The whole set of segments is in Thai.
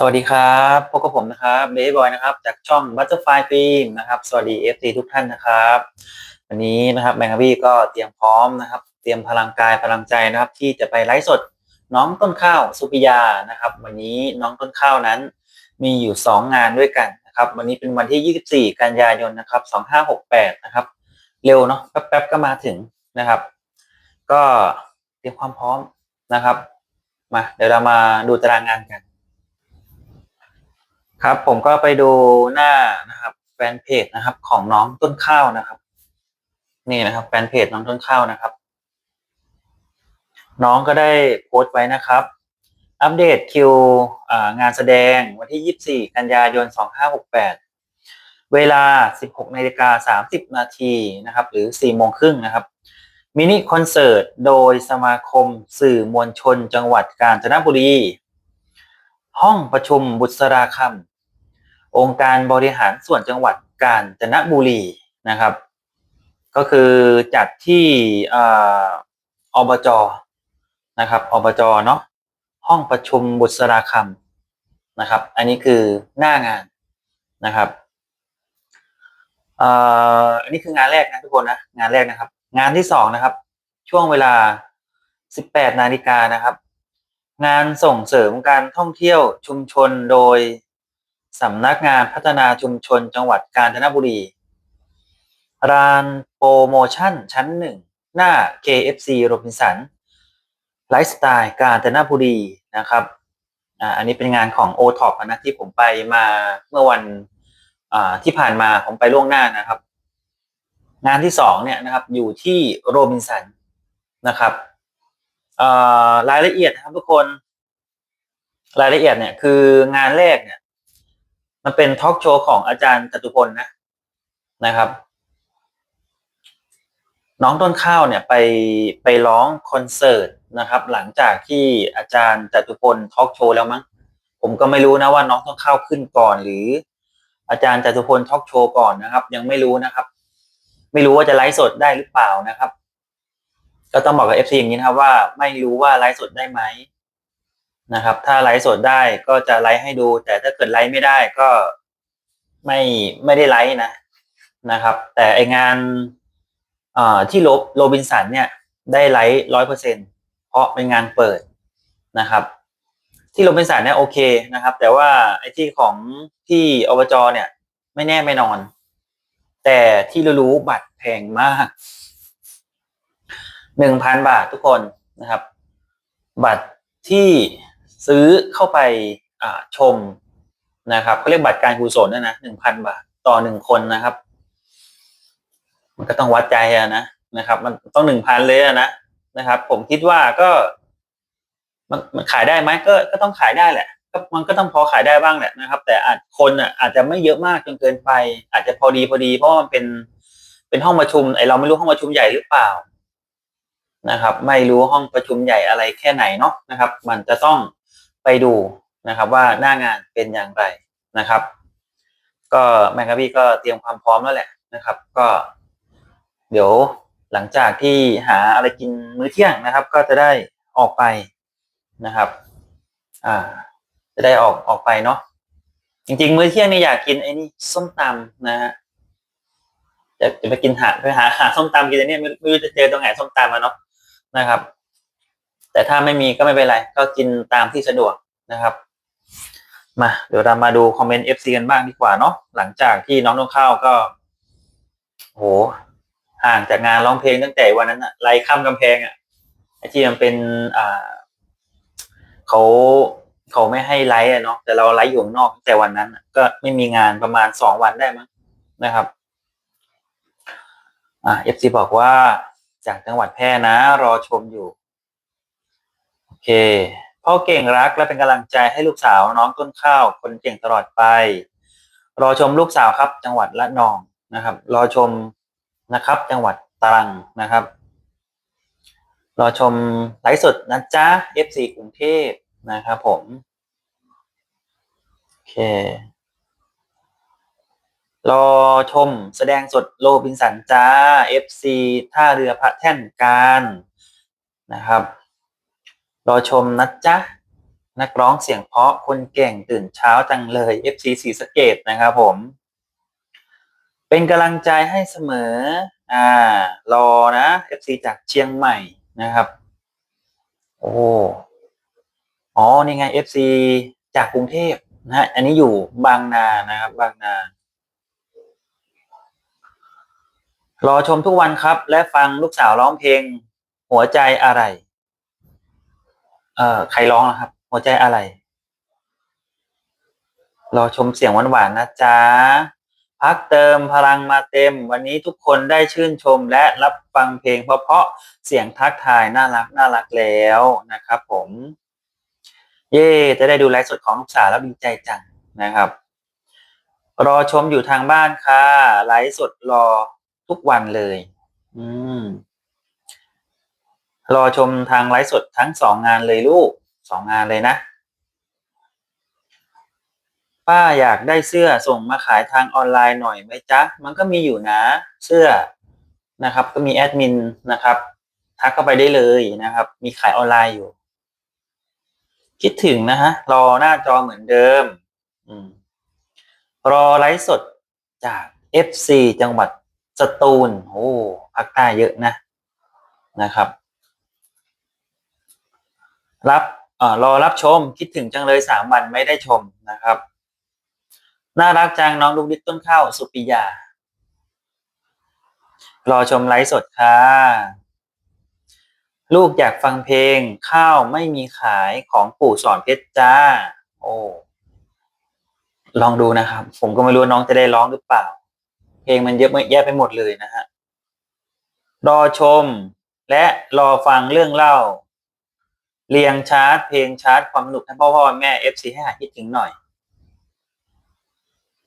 สวัสดีครับพบกับผมนะครับเบย์บอยนะครับ จากช่อง Butterfly Film นะครับ สวัสดี FC ทุกท่านนะครับ วันนี้นะครับแมงกะบี้ก็เตรียมพร้อมนะครับ เตรียมพลังกายพลังใจนะครับ ที่จะไปไลฟ์สดน้องต้นข้าวสุปิยานะครับ วันนี้น้องต้นข้าวนั้น มีอยู่ 2 งานด้วยกันนะครับ วันนี้เป็นวันที่ 24 กันยายนนะครับ 2568 นะครับ เร็วเนาะแป๊บๆก็มาถึงนะครับ ก็เตรียมความพร้อมนะครับมาเดี๋ยวเรามาดูตารางงานกัน ครับ ผมก็ไปดูหน้านะครับ แฟนเพจนะครับ ของน้องต้นข้าวนะครับ นี่นะครับ แฟนเพจน้องต้นข้าวนะครับ น้องก็ได้โพสต์ไว้นะครับ อัปเดตคิวงานแสดงวันที่ 24 กันยายน 2568 เวลา 16นาฬิกา30 นาทีนะครับ หรือ 4 โมงครึ่งนะครับมินิคอนเสิร์ตโดยสมาคมสื่อมวลชนจังหวัดกาญจนบุรี ห้องประชุมบุษราคำ องค์การบริหารส่วนจังหวัดกาญจนบุรีนะครับ ก็คือจัดที่อบจนะครับอบจเนาะห้องประชุมบุษราคำนะครับ อันนี้คือหน้างานนะครับอันนี้คืองานแรกนะทุกคนนะงานแรกนะครับ งานที่สองนะครับ ช่วงเวลา 18 นาฬิกานะครับ งานส่งเสริมการท่องเที่ยวชุมชนโดย สำนักงานพัฒนาชุมชนจังหวัดกาญจนบุรี ร้านโปรโมชั่นชั้นหนึ่ง หน้า KFC โรบินสันไลฟ์สไตล์กาญจนบุรีนะครับอันนี้เป็นงานของ o t o p นะที่ผมไปมาเมื่อวันที่ผ่านมาผมไปล่วงหน้านะครับ งานที่สองเนี่ยนะครับอยู่ที่โรบินสันนะครับรายละเอียดนะครับทุกคน รายละเอียดเนี่ยคืองานแรกเนี่ย มันเป็นทอล์กโชว์ของอาจารย์จตุพลนะนะครับ น้องต้นข้าวเนี่ยไปไปร้องคอนเสิร์ตนะครับ หลังจากที่อาจารย์จตุพลทอล์กโชว์แล้วมั้งผมก็ไม่รู้นะว่าน้องต้นข้าวขึ้นก่อน หรือ อาจารย์จตุพลทอล์กโชว์ก่อนนะครับ ยังไม่รู้นะครับ ไม่รู้ว่าจะไลฟ์สดได้หรือเปล่านะครับ ก็ต้องบอกกับ FC อย่างนี้นะครับว่าไม่รู้ว่าไลฟ์สดได้ไหม นะครับ ถ้าไลฟ์สดได้ก็จะไลฟ์ให้ดู แต่ถ้าเกิดไลฟ์ไม่ได้ก็ไม่ไม่ได้ไลฟ์นะนะครับ แต่ไองานที่ลบโรบินสันเนี่ยได้ไลฟ์ร้อยเปอร์เซ็นเพราะเป็นงานเปิดนะครับ ที่โรบินสันเนี่ยโอเคนะครับ แต่ว่าไอที่ของที่อบจเนี่ย ไม่แน่ไม่นอน แต่ที่รู้บัตรแพงมากหนึ่งพันบาททุกคนนะครับ บัตรที่ ซื้อเข้าไปชมนะครับเขาเรียกบัตรการกุศลนะนะหนึ่งพันบาทต่อหนึ่งคนนะครับ มันก็ต้องวัดใจนะนะครับ มันต้องหนึ่งพันเลยนะนะครับ ผมคิดว่าก็ มันมันขายได้ไหมก็ก็ต้องขายได้แหละก็มันก็ต้องพอขายได้บ้างแหละนะครับ แต่อาจคนอะอาจจะไม่เยอะมากจนเกินไป อาจจะพอดีพอดีเพราะมันเป็นเป็นห้องประชุมไอเราไม่รู้ห้องประชุมใหญ่หรือเปล่านะครับ ไม่รู้ห้องประชุมใหญ่อะไรแค่ไหนเนาะนะครับ มันจะต้อง ไปดูนะครับว่าหน้างานเป็นอย่างไรนะครับ ก็แมงกะบี้ก็เตรียมความพร้อมแล้วแหละนะครับ ก็ เดี๋ยวหลังจากที่หาอะไรกินมื้อเที่ยงนะครับ ก็จะได้ออกไปนะครับ อ่า จะได้ออกออกไปเนาะจริง ๆ มื้อเที่ยงนี่อยากกินไอ้นี่ส้มตำนะฮะจะจะไปกินหาไปหาหาส้มตำกินเนี่ยไม่รู้จะเจอตรงไหนส้มตำมาเนาะนะครับ แต่ถ้าไม่มีก็ไม่เป็นไร ก็กินตามที่สะดวกนะครับ มาเดี๋ยวเรามาดูคอมเมนต์ FC กันบ้างดีกว่าเนาะหลังจากที่น้องน้องข้าวก็โหห่างจากงานร้องเพลงตั้งแต่วันนั้นอะไล่ข้ามกำแพงอะไอที่มันเป็นอ่าเขาเขาไม่ให้ไลฟ์อะเนาะแต่เราไลฟ์อยู่นอกแต่วันนั้นก็ไม่มีงานประมาณสองวันได้มั้งนะครับ อ่าเอฟซีบอกว่าจากจังหวัดแพร่นะ รอชมอยู่ เคพ่อเก่งรักและเป็นกำลังใจให้ลูกสาวน้องต้นข้าว คนเก่งตลอดไป รอชมลูกสาวครับจังหวัดละนองนะครับ รอชมนะครับ จังหวัดตรังนะครับ รอชมไลฟ์สดนะจ๊ะ FC กรุงเทพนะครับผมโอเค รอชมแสดงสดโลบินสันจ้า FC ท่าเรือพระแท่นการนะครับ รอชมนะจ๊ะ นักร้องเสียงเพาะคนเก่งตื่นเช้าจังเลย FC ศรีสเกดนะครับผม เป็นกำลังใจให้เสมอ อ่า รอนะ FC จากเชียงใหม่นะครับ โอ้อ๋อ นี่ไง FC จากกรุงเทพนะฮะ อันนี้อยู่บางนานะครับ บางนารอชมทุกวันครับ และฟังลูกสาวร้องเพลง หัวใจอะไร เอ่อใครร้องนะครับ หัวใจอะไร รอชมเสียงหวานๆนะจ๊ะ พักเติมพลังมาเต็ม วันนี้ทุกคนได้ชื่นชมและรับฟังเพลงเพราะๆเสียงทักทายน่ารักน่ารักแล้วนะครับผม เย่จะได้ดูไลฟ์สดของลูกสาวแล้วดีใจจังนะครับ รอชมอยู่ทางบ้านค่ะไลฟ์สดรอทุกวันเลย อืม รอชมทางไลฟ์สดทั้งสองงานเลยลูกสองงานเลยนะ ป้าอยากได้เสื้อส่งมาขายทางออนไลน์หน่อยไหมจ๊ะ มันก็มีอยู่นะเสื้อนะครับ ก็มีแอดมินนะครับ ทักเข้าไปได้เลยนะครับ มีขายออนไลน์อยู่ คิดถึงนะฮะ รอหน้าจอเหมือนเดิม อืม รอไลฟ์สดจาก FC จังหวัดสตูลโอ้ภาคใต้เยอะนะนะครับ รับเอ่อรอรับชมคิดถึงจังเลยสามวันไม่ได้ชมนะครับ น่ารักจังน้องลูกดิ๊กต้นข้าวสุปิยา รอชมไลฟ์สดค่ะ ลูกอยากฟังเพลงข้าวไม่มีขายของปู่สอนเพชรจ้า โอ้ลองดูนะครับ ผมก็ไม่รู้น้องจะได้ร้องหรือเปล่า เพลงมันเยอะแยะไปหมดเลยนะฮะรอชมและรอฟังเรื่องเล่า เรียงชาร์ตเพลงชาร์ตความสนุกให้พ่อพ่อแม่เอฟซีให้หายคิดถึงหน่อย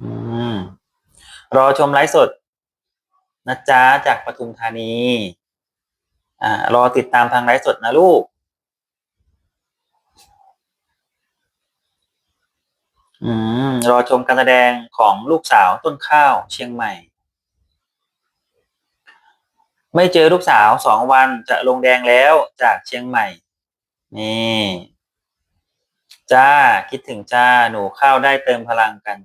อืมรอชมไลฟ์สดนะจ๊ะจากปทุมธานี อ่ารอติดตามทางไลฟ์สดนะลูก อืม รอชมการแสดงของลูกสาวต้นข้าวเชียงใหม่ ไม่เจอลูกสาวสองวันจะลงแดงแล้วจากเชียงใหม่ นี่ จ้า คิดถึงจ้า หนูเข้าได้เติมพลังกัน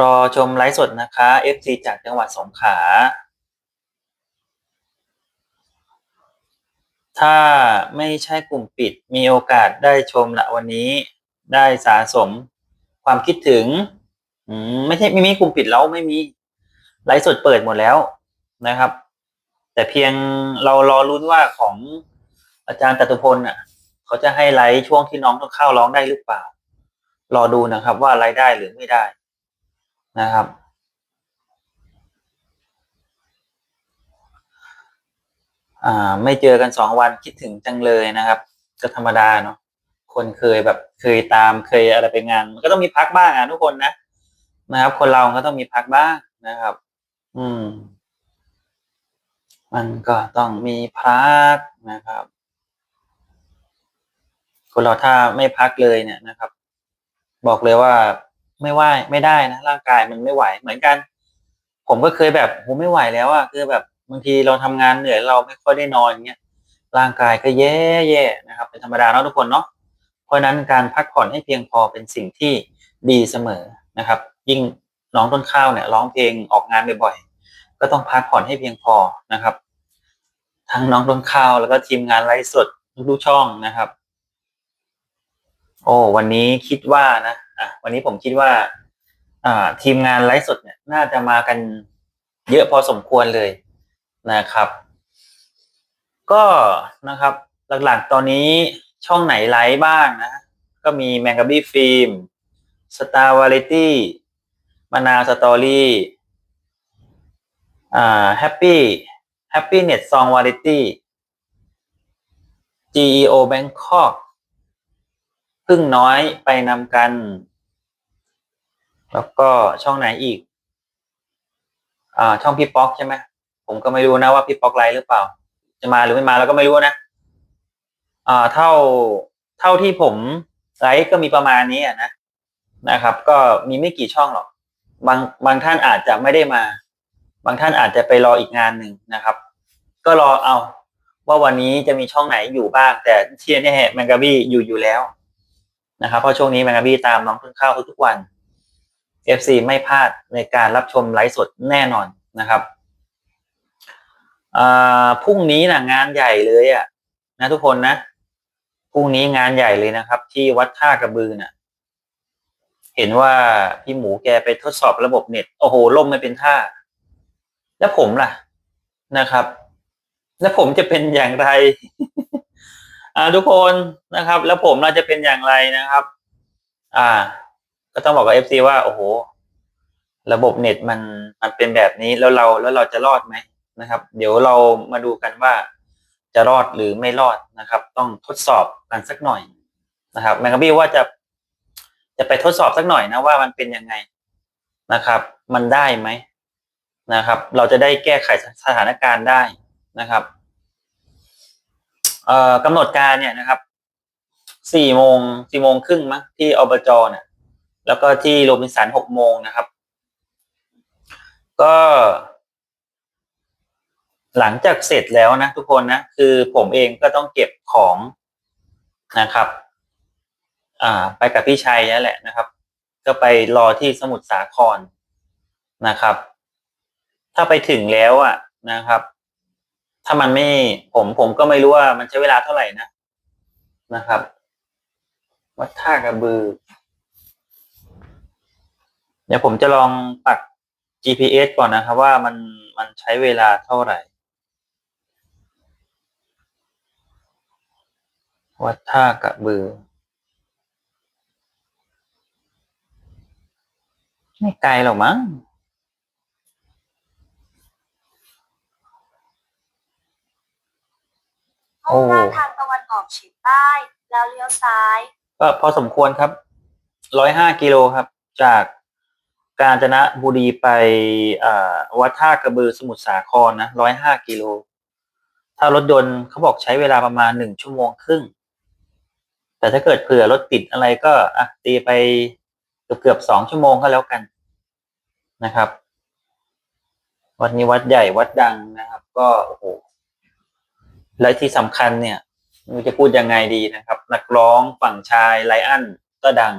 รอชมไลฟ์สดนะคะ FC จากจังหวัดสงขลาถ้าไม่ใช่กลุ่มปิดมีโอกาสได้ชมละวันนี้ได้สะสมความคิดถึง อืมไม่ใช่ไม่มีกลุ่มปิดแล้วไม่มีไลฟ์สดเปิดหมดแล้วนะครับ แต่เพียงเรารอรุ้นว่าของอาจารย์ตตุพลน่ะ เขาจะให้ไลฟ์ช่วงที่น้องต้องเข้าร้องได้หรือเปล่า รอดูนะครับ ว่าไลฟ์ได้หรือไม่ได้นะครับอ่า ไม่เจอกันสองวันคิดถึงจังเลยนะครับ ก็ธรรมดาเนาะคนเคยแบบเคยตามเคยอะไรไปงาน มันก็ต้องมีพักบ้างอะทุกคนนะนะครับ คนเราก็ต้องมีพักบ้างนะครับ อืม มันก็ต้องมีพักนะครับ คนเราถ้าไม่พักเลยเนี่ยนะครับ บอกเลยว่าไม่ไหวไม่ได้นะร่างกายมันไม่ไหวเหมือนกัน ผมก็เคยแบบผมไม่ไหวแล้วอะคือแบบบางทีเราทำงานเหนื่อยเราไม่ค่อยได้นอนเงี้ยร่างกายก็แย่แย่นะครับ เป็นธรรมดาเนาะทุกคนเนาะเพราะฉะนั้นการพักผ่อนให้เพียงพอเป็นสิ่งที่ดีเสมอนะครับ ยิ่งน้องต้นข้าวเนี่ยร้องเพลงออกงานบ่อยๆ ก็ต้องพักผ่อนให้เพียงพอนะครับ ทั้งน้องต้นข้าวแล้วก็ทีมงานไลฟ์สดทุกช่องนะครับ โอ้วันนี้คิดว่านะอะวันนี้ผมคิดว่า อ่า ทีมงานไลฟ์สดเนี่ย น่าจะมากันเยอะพอสมควรเลยนะครับ ก็นะครับ หลักๆตอนนี้ช่องไหนไลฟ์บ้างนะ ก็มีแมงกะบี้ฟิล์มสตาร์วาไรตี้มานาสตอรี่ อ่าแฮปปี้แฮปปี้เน็ตซองวาไรตี้ GEO Bangkok พึ่งน้อยไปนำกัน แล้วก็ช่องไหนอีก อ่า ช่องพี่ป๊อกใช่ไหมผมก็ไม่รู้นะว่าพี่ป๊อกไลฟ์หรือเปล่า จะมาหรือไม่มาแล้วก็ไม่รู้นะอ่าเท่าเท่าที่ผมไลฟ์ก็มีประมาณนี้อะนะนะครับ ก็มีไม่กี่ช่องหรอก บางบางท่านอาจจะไม่ได้มา บางท่านอาจจะไปรออีกงานหนึ่งนะครับ ก็รอเอาว่าวันนี้จะมีช่องไหนอยู่บ้าง แต่ที่แน่ๆแมงกาบี้อยู่อยู่แล้วนะครับเพราะช่วงนี้แมงกาบี้ตามน้องต้นข้าวทุกวัน FC ไม่พลาดในการรับชมไลฟ์สดแน่นอนนะครับอ่าพรุ่งนี้นะงานใหญ่เลยอะนะทุกคนนะพรุ่งนี้งานใหญ่เลยนะครับ ที่วัดท่ากระบือน่ะ เห็นว่าพี่หมูแกไปทดสอบระบบเน็ต โอ้โหล่มไม่เป็นท่า แล้วผมล่ะนะครับ แล้วผมจะเป็นอย่างไรอ่าทุกคนนะครับ แล้วผมเราจะเป็นอย่างไรนะครับ อ่า ก็ต้องบอกกับเอฟซีว่า โอ้โห ระบบเน็ตมันมันเป็นแบบนี้แล้วเราแล้วเราจะรอดไหมนะครับ เดี๋ยวเรามาดูกันว่าจะรอดหรือไม่รอดนะครับ ต้องทดสอบกันสักหน่อยนะครับแมงกะบี้ว่าจะจะไปทดสอบสักหน่อยนะว่ามันเป็นยังไงนะครับ มันได้ไหม นะครับ เราจะได้แก้ไขสถานการณ์ได้นะครับกำหนดการเนี่ยนะครับสี่โมงสี่โมงครึ่งมั้งที่อบจเนี่ยแล้วก็ที่โรบินสันหกโมงนะครับ ก็ หลังจากเสร็จแล้วนะทุกคนนะคือผมเองก็ต้องเก็บของนะครับ อ่า ไปกับพี่ชัยนั่นแหละนะครับ ก็ไปรอที่สมุทรสาครนะครับ ถ้าไปถึงแล้วอะนะครับ ถ้ามันไม่ผมผมก็ไม่รู้ว่ามันใช้เวลาเท่าไหร่นะนะครับ วัดท่ากระบือ เดี๋ยวผมจะลองปัก GPS ก่อนนะครับ ว่ามันมันใช้เวลาเท่าไหร่ วัดท่ากระบือ ไม่ไกลหรอกมั้ง มุ่งหน้าทางตะวันออกเฉียงใต้ แล้วเลี้ยวซ้าย ก็พอสมควรครับร้อยห้ากิโลครับ จากกาญจนบุรีไปอ่าวัดท่ากระบือสมุทรสาครนะร้อยห้ากิโล ถ้ารถยนต์เขาบอกใช้เวลาประมาณหนึ่งชั่วโมงครึ่ง แต่ถ้าเกิดเผื่อรถติดอะไรก็อะตีไปเกือบเกือบสองชั่วโมงก็แล้วกันนะครับ วัดนี้วัดใหญ่วัดดังนะครับ ก็โอ้โห และที่สำคัญเนี่ยมันจะพูดยังไงดีนะครับ นักร้องฝั่งชายไลอันก็ดัง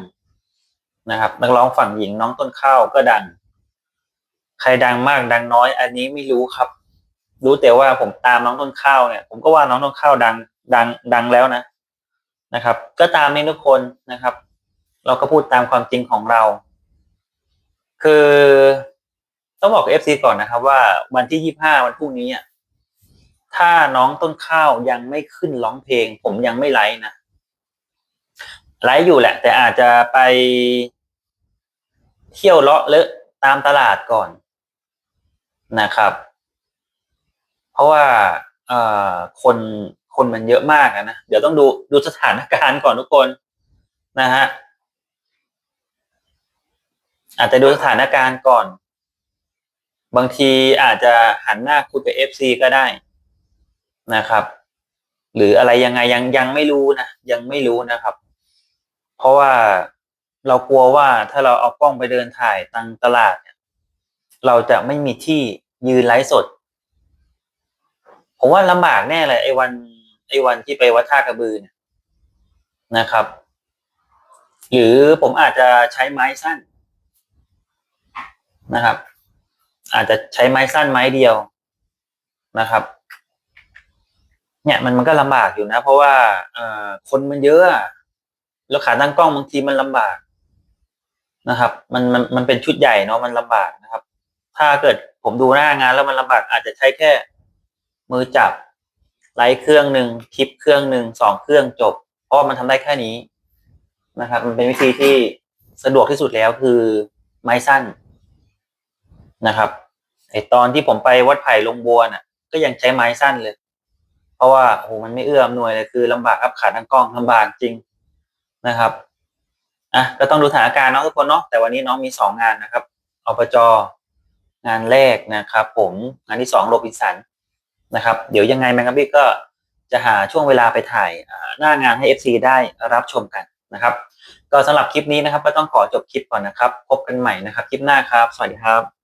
นะครับ นักร้องฝั่งหญิงน้องต้นข้าวก็ดัง ใครดังมากดังน้อย อันนี้ไม่รู้ครับ รู้แต่ว่าผมตามน้องต้นข้าวเนี่ย ผมก็ว่าน้องต้นข้าวดัง ดังดังแล้วนะนะครับ ก็ตามนี้ทุกคนนะครับ เราก็พูดตามความจริงของเรา คือต้องบอกเอฟซีก่อนนะครับ ว่าวันที่ยี่ห้าวันพรุ่งนี้อะ ถ้าน้องต้นข้าวยังไม่ขึ้นร้องเพลง ผมยังไม่ไลฟ์นะไลฟ์อยู่แหละ แต่อาจจะไปเที่ยวเลาะเลอะตามตลาดก่อนนะครับ เพราะว่าเอ่อคนคนมันเยอะมากนะเดี๋ยวต้องดูดูสถานการณ์ก่อนทุกคนนะฮะอาจจะดูสถานการณ์ก่อน บางทีอาจจะหันหน้าคุยกับเอฟซีก็ได้ นะครับ หรืออะไรยังไงยังยังไม่รู้นะยังไม่รู้นะครับ เพราะว่าเรากลัวว่าถ้าเราเอากล้องไปเดินถ่ายตังตลาดเนี่ยเราจะไม่มีที่ยืนไลฟ์สด ผมว่าลำบากแน่เลยไอ้วันไอ้วันที่ไปวัดท่ากระบือเนี่ยนะครับ หรือผมอาจจะใช้ไม้สั้นนะครับ อาจจะใช้ไม้สั้นไม้เดียวนะครับ เนี่ยมันมันก็ลำบากอยู่นะ เพราะว่าเอ่อคนมันเยอะแล้วขาตั้งกล้องบางทีมันลำบากนะครับ มันมันมันเป็นชุดใหญ่เนาะมันลำบากนะครับ ถ้าเกิดผมดูหน้างานแล้วมันลำบากอาจจะใช้แค่ มือจับไลท์เครื่องหนึ่งคลิปเครื่องหนึ่งสองเครื่องจบ เพราะมันทำได้แค่นี้นะครับ มันเป็นวิธีที่สะดวกที่สุดแล้วคือไม้สั้นนะครับไอตอนที่ผมไปวัดไผ่ลงบัวน่ะ ก็ยังใช้ไม้สั้นเลย เพราะว่าโอ้โหมันไม่เอื้ออำนวยเลยคือลำบากครับขาตั้งกล้องลำบากจริงนะครับอะก็ต้องดูสถานการณ์เนาะทุกคนเนาะแต่วันนี้น้องมีสองงานนะครับอบจงานแรกนะครับ ผมงานที่สองโรบินสันนะครับ เดี๋ยวยังไงแมงกะบี้ก็จะหาช่วงเวลาไปถ่ายหน้างานให้ FC ได้รับชมกันนะครับ ก็สำหรับคลิปนี้นะครับ ก็ต้องขอจบคลิปก่อนนะครับ พบกันใหม่นะครับ คลิปหน้าครับ สวัสดีครับ